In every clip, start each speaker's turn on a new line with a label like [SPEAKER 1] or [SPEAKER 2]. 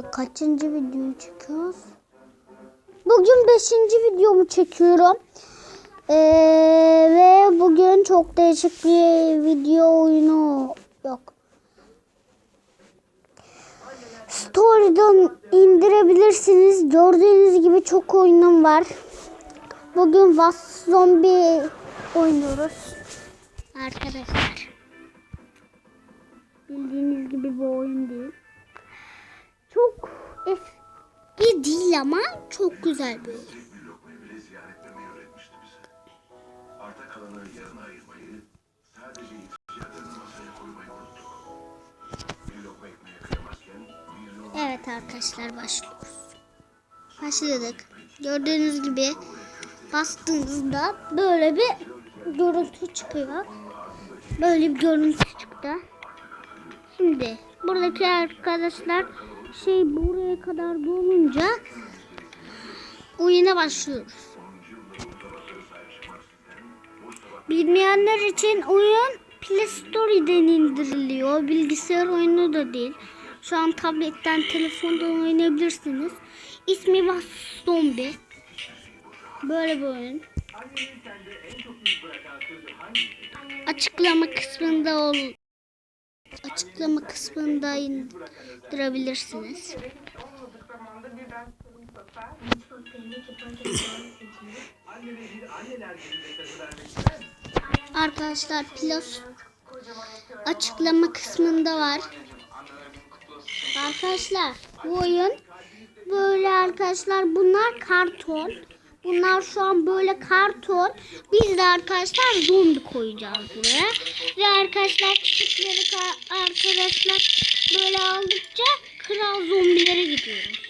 [SPEAKER 1] kaçıncı videoyu çekiyoruz? Bugün beşinci videomu çekiyorum. Ee, ve bugün çok değişik bir video oyunu yok. Story'den indirebilirsiniz. Gördüğünüz gibi çok oyunum var. Bugün Was Zombie oynuyoruz. Arkadaşlar. Bildiğiniz gibi bu oyun değil. Çok eski değil ama çok güzel bir oyun. Evet arkadaşlar başlıyoruz. Başladık. Gördüğünüz gibi bastığınızda böyle bir görüntü çıkıyor. Böyle bir görüntü çıktı. Şimdi buradaki arkadaşlar şey buraya kadar dolunca oyuna başlıyoruz. Bilmeyenler için oyun Play Store'den indiriliyor. Bilgisayar oyunu da değil. Şu an tabletten, telefondan oynayabilirsiniz. İsmi Was Zombie. Böyle bir oyun. Açıklama kısmında ol açıklama kısmında indirebilirsiniz. Arkadaşlar pilot açıklama kısmında var. Arkadaşlar bu oyun böyle arkadaşlar bunlar karton. Bunlar şu an böyle karton. Biz de arkadaşlar zombi koyacağız buraya. Ve arkadaşlar küçükleri ka- arkadaşlar böyle aldıkça kral zombilere gidiyoruz.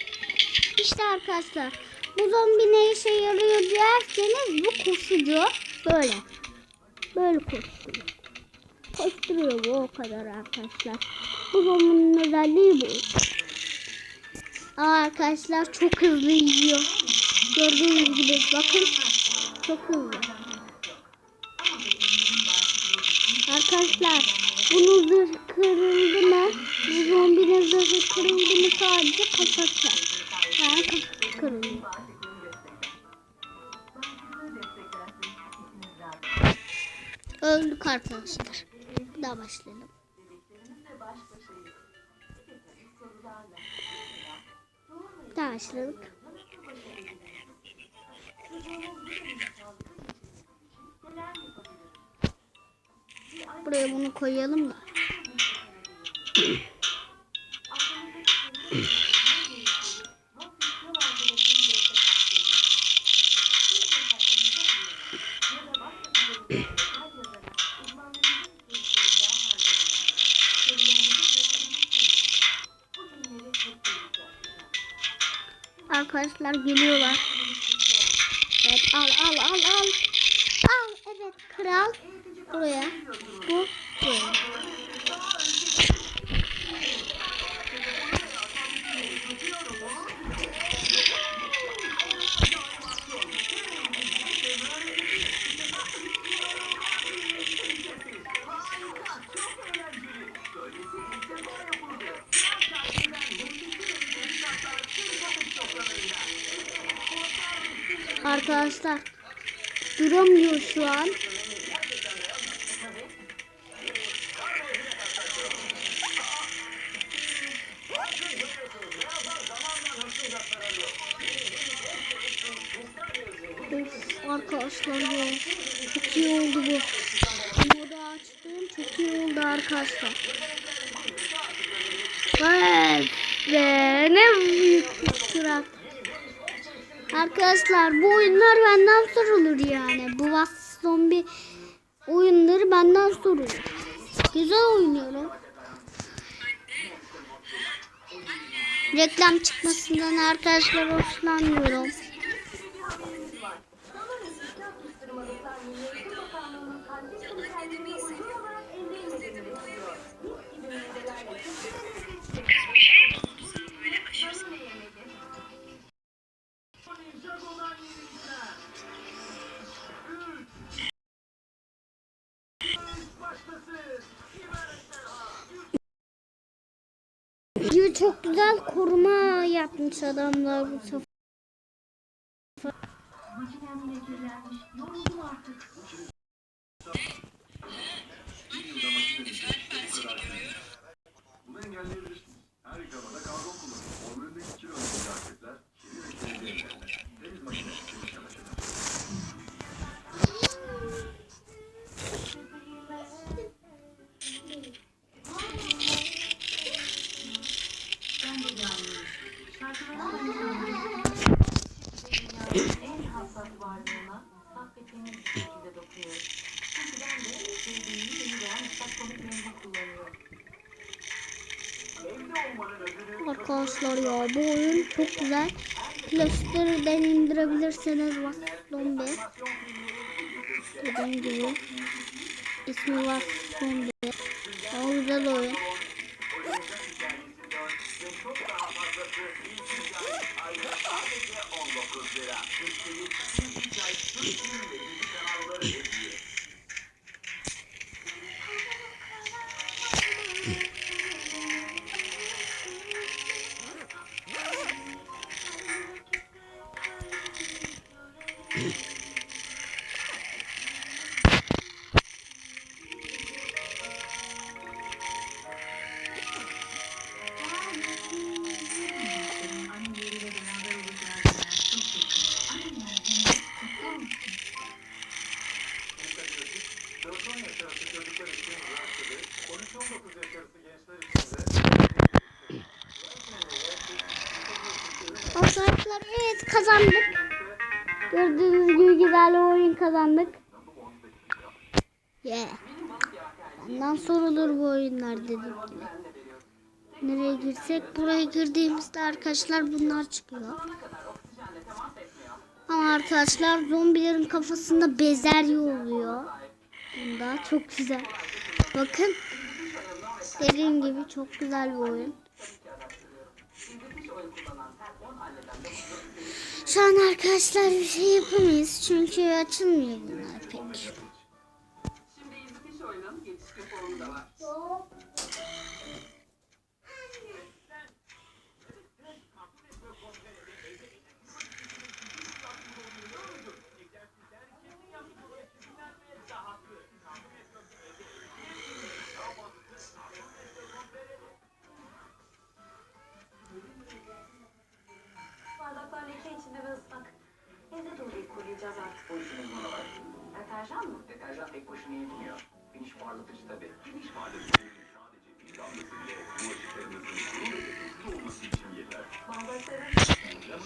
[SPEAKER 1] İşte arkadaşlar bu zombi ne işe yarıyor derseniz bu koşucu böyle. Böyle koşturuyor. Koşturuyor bu o kadar arkadaşlar. Bu zombinin özelliği bu. Aa, arkadaşlar çok hızlı yiyor. Gördüğünüz gibi bakın çok hızlı. Arkadaşlar bunun zırhı kırıldı mı? Bu zombinin zırhı kırıldı mı sadece kafası. Yani kafası kırılıyor. Öldük arkadaşlar. Bir daha başlayalım. Bir daha başladık. Buraya bunu koyalım da. Arkadaşlar geliyorlar. Evet al al al al. Al evet kral. Buraya. Bu. Arkadaşlar duramıyor şu an. Arkadaşlar ya. Çok iyi oldu bu. Modu açtım. Çok iyi oldu arkadaşlar. Evet. Ve ne büyük bir sıra. Arkadaşlar bu oyunlar benden sorulur yani. Bu Was Zombie oyunları benden sorulur. Güzel oynuyorum. Reklam çıkmasından arkadaşlar hoşlanmıyorum. Diyor çok güzel koruma yapmış adamlar bu sefer.
[SPEAKER 2] Makinem. Yoruldum artık.
[SPEAKER 1] Arkadaşlar ya bu oyun çok güzel. Flash'ları indirebilirsiniz. Bak zombi. Dediğim gibi. İsmi var zombi. Çok güzel oyun. Arkadaşlar evet kazandık. Gördüğünüz gibi güzel oyun kazandık. Yeah. Ondan sorulur bu oyunlar dedik gibi. Nereye girsek buraya girdiğimizde arkadaşlar bunlar çıkıyor. Ama arkadaşlar zombilerin kafasında bezelye oluyor. Bunda çok güzel. Bakın. Dediğim gibi çok güzel bir oyun. Şu an arkadaşlar bir şey yapamayız çünkü açılmıyor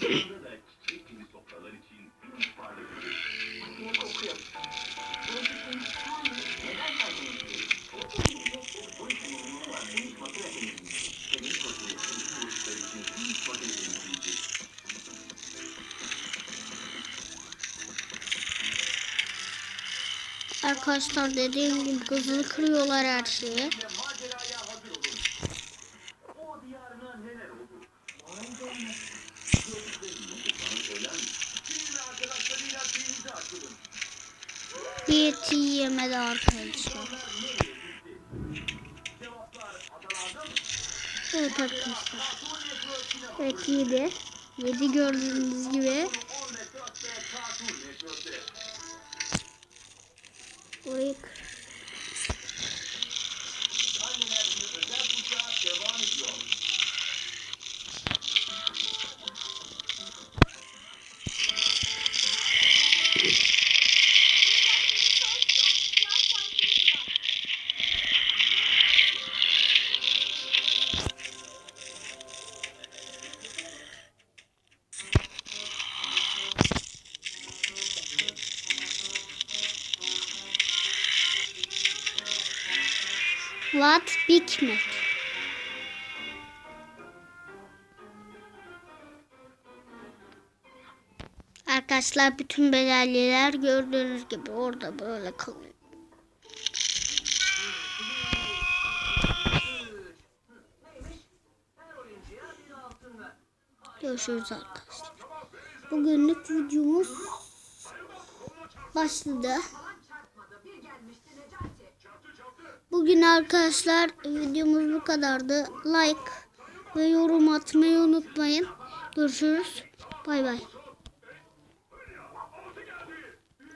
[SPEAKER 3] Yanında da çiçek gibi sofralar için finish parlatıcı.
[SPEAKER 2] ne kokuyor?
[SPEAKER 1] Arkadaşlar dediğim gibi hızlı kırıyorlar her şeyi. Diyeti yemedi arkadaşlar. Evet arkadaşlar. Evet yedi. Yedi gördüğünüz gibi.
[SPEAKER 3] 我一个。
[SPEAKER 1] What Big. Arkadaşlar bütün bezelyeler gördüğünüz gibi orada böyle kalıyor. Görüşürüz arkadaşlar. Bugünlük videomuz başladı. Bugün arkadaşlar videomuz bu kadardı. Like ve yorum atmayı unutmayın. Görüşürüz. Bay bay.